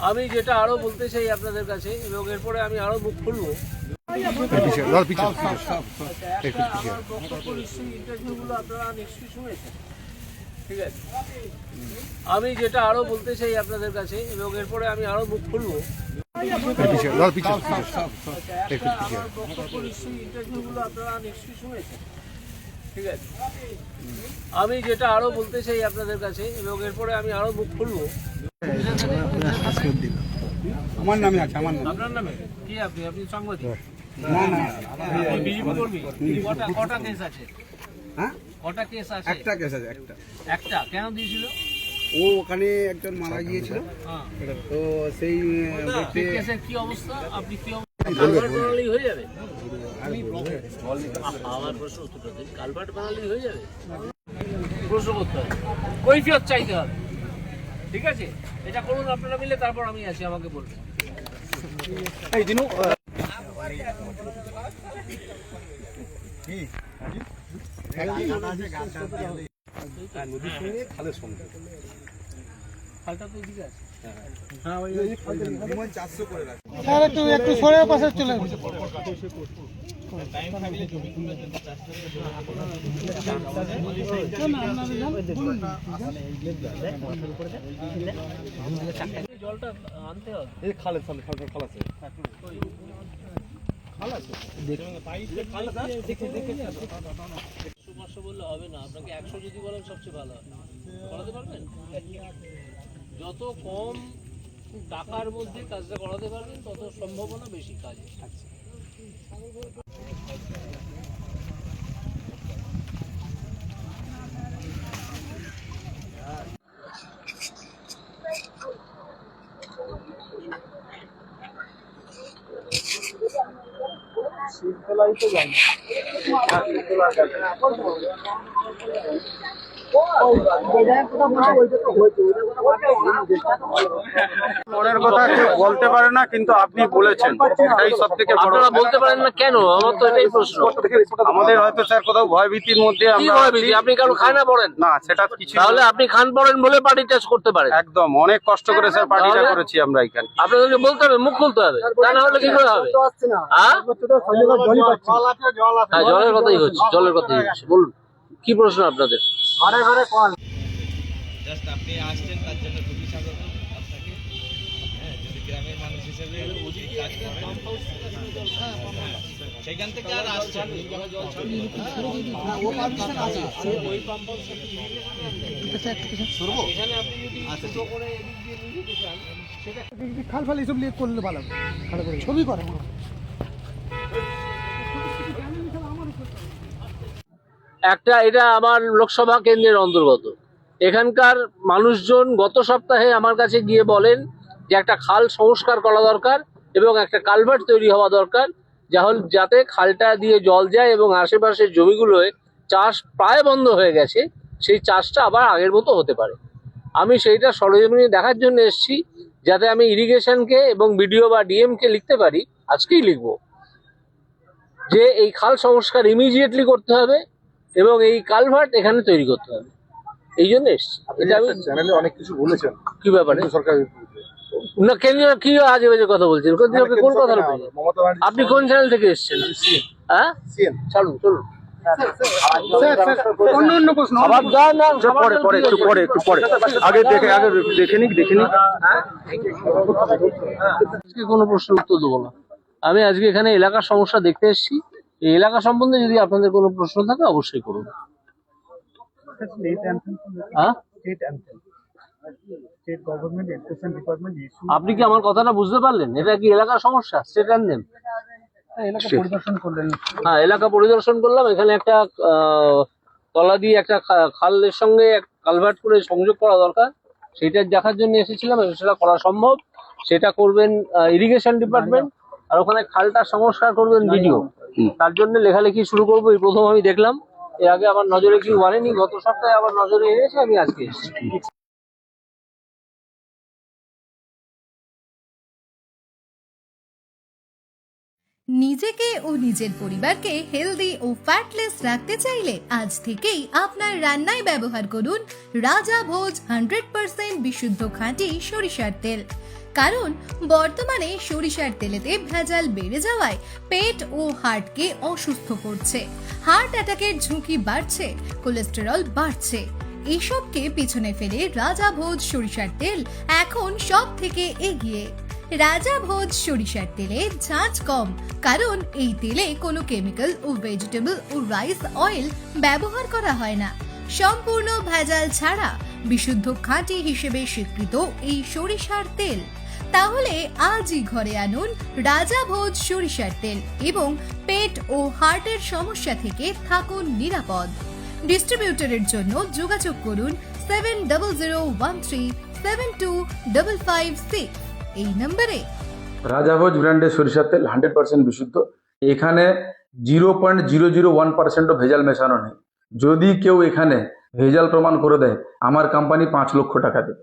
আমি যেটা আরও বলতে চাই আপনাদের কাছে এবং এরপরে আমি আরও মুখ খুলবো। আমি যেটা আরও বলতে চাই আপনাদের কাছে এবং এরপরে আমি আরও মুখ খুলবো। আমি যেটা আরও বলতে চাই আপনাদের কাছে এবং এরপরে আমি আরও মুখ খুলবো। আমার নামে আছে আমার নামে। আপনার নামে? কি আপনি? আপনি সাংবাদিক? না না বিজেপি কর্মী? কটা কটা কেস আছে? হ্যাঁ? কটা কেস আছে? একটা কেস আছে একটা। একটা? কেন দিয়েছিল? ও ওখানে একজন মারা গিয়েছিল। তো সেই কি অবস্থা আপনি কি কালভার্ট বানালেই হয়ে যাবে? আমার প্রশ্ন উত্তরটা দিন। কালভার্ট বানালেই হয়ে যাবে? প্রশ্ন করতে হবে। কৈফিয়ত চাইতে হবে। ঠিক আছে? এটা করুন আপনারা মিলে তারপর আমি আছি আমাকে বলবেন। স্যার একটু একটু সরে পাশে চলে জলটা আনতে হবে। খালে খালে খালে খাল আছে? একশো পাঁচশো বললে হবে না। আপনাকে একশো যদি বলেন সবচেয়ে ভালো হয়। করাতে পারবেন? যত কম টাকার মধ্যে কাজটা করাতে পারবেন তত সম্ভাবনা বেশি কাজে মনের কথা বলতে পারে না কিন্তু আপনি বলেছেন। এটাই সব থেকে আপনারা বলতে পারেন না কেন? আমার তো এটাই প্রশ্ন। আমাদের হয়তো স্যার কোথাও ভয়ভীতির মধ্যে? আপনি কারও খায় না পড়েন? না সেটা কিছু তাহলে আপনি খান পড়েন বলে পার্টি টেস্ট করতে পারেন। একদম অনেক কষ্ট করে স্যার পার্টিটা করেছি আমরা এখানে। আপনাদেরকে বলতে হবে মুখ খুলতে হবে। তা না হলে কি করে হবে? জলের কথাই হচ্ছে জলের কথাই হচ্ছে। বলুন কি প্রশ্ন আপনাদের? জাস্ট আপনি আসছেন তার জন্য খুবই স্বাগত আপনাকে। হ্যাঁ যদি গ্রামের মানুষ হিসেবে কাজ করেন। সেখান থেকে আর আসছেন খাল ফাল এসব নিয়ে করলে ভালো করে। ছবি করে। একটা এটা আমার লোকসভা কেন্দ্রের অন্তর্গত। এখানকার মানুষজন গত সপ্তাহে আমার কাছে গিয়ে বলেন যে একটা খাল সংস্কার করা দরকার এবং একটা কালভার্ট তৈরি হওয়া দরকার যা হল যাতে খালটা দিয়ে জল যায় এবং আশেপাশের জমিগুলোয় চাষ প্রায় বন্ধ হয়ে গেছে, সেই চাষটা আবার আগের মতো হতে পারে। আমি সেইটা সরজমিনে দেখার জন্য এসেছি, যাতে আমি ইরিগেশনকে এবং বিডিও বা ডিএমকে লিখতে পারি, আজকেই লিখব। যে এই খাল সংস্কার ইমিডিয়েটলি করতে হবে এবং এই কালভার্ট এখানে তৈরি করতে হবে। এই জন্য এসছি। এটা আমি চ্যানেলে অনেক কিছু বলেছেন। কি ব্যাপারে? সরকার না কেন্দ্রীয় কি আজে বাজে কথা বলছেন? কোন কথা বলছেন আপনি কোন চ্যানেল থেকে এসেছেন? হ্যাঁ? চলুন। চলুন অন্য অন্য প্রশ্ন আবার যা না পরে পরে একটু পরে একটু পরে। আগে দেখে আগে দেখে নিক দেখে নিক। আজকে কোনো প্রশ্নের উত্তর দেবো না। আমি আজকে এখানে এলাকার সমস্যা দেখতে এসেছি। এই এলাকা সম্বন্ধে যদি আপনাদের কোনো প্রশ্ন থাকে অবশ্যই করুন। হ্যাঁ? আপনি কি আমার কথাটা বুঝতে পারলেন? এটা কি এলাকার সমস্যা? স্টেট অ্যান্ডেম এলাকা পরিদর্শন হ্যাঁ এলাকা পরিদর্শন করলাম। এখানে একটা তলা দিয়ে একটা খালের সঙ্গে কালভার্ট করে সংযোগ করা দরকার। সেটা দেখার জন্য এসেছিলাম সেটা করা সম্ভব। সেটা করবেন ইরিগেশন ডিপার্টমেন্ট আর ওখানে খালটা সংস্কার করবেন ভিডিও তার জন্য লেখালেখি শুরু করব এই প্রথম আমি দেখলাম। এর আগে আমার নজরে কিছু মানেনি গত সপ্তাহে আবার নজরে এনেছে আমি আজকে এসেছি। নিজেকে ও নিজের পরিবারকে হেলদি ও ফ্যাটলেস রাখতে চাইলে আজ থেকেই আপনার রান্নায় ব্যবহার করুন রাজা ভোজ হান্ড্রেড পার্সেন্ট বিশুদ্ধ খাঁটি সরিষার তেল। কারণ বর্তমানে সরিষার তেলেতে ভেজাল বেড়ে যাওয়ায় পেট ও হার্টকে অসুস্থ করছে। হার্ট অ্যাটাকের ঝুঁকি বাড়ছে, কোলেস্টেরল বাড়ছে। এসবকে পিছনে ফেলে রাজা ভোজ সরিষার তেল এখন সব থেকে এগিয়ে। রাজা ভোজ সরিষার তেলে ঝাঁঝ কম, কারণ এই তেলে কোনো কেমিক্যাল ও ভেজিটেবল ও রাইস অয়েল ব্যবহার করা হয় না। সম্পূর্ণ ভেজাল ছাড়া বিশুদ্ধ খাঁটি হিসেবে স্বীকৃত এই সরিষার তেল। তাহলে আজই ঘরে আনুন রাজা ভোজ সরিষার তেল এবং পেট ও হার্টের সমস্যা থেকে থাকুন নিরাপদ। ডিস্ট্রিবিউটরের জন্য যোগাযোগ করুন seven double zero one three seven two double five six. এই নম্বরে রাজাভোজ ব্র্যান্ডের সরিষার তেল হান্ড্রেড পার্সেন্ট বিশুদ্ধ। এখানে zero point zero zero one পার্সেন্টও ভেজাল মেশানো নেই। যদি কেউ এখানে ভেজাল প্রমাণ করে দেয়, আমার কোম্পানি পাঁচ লক্ষ টাকা দেবে।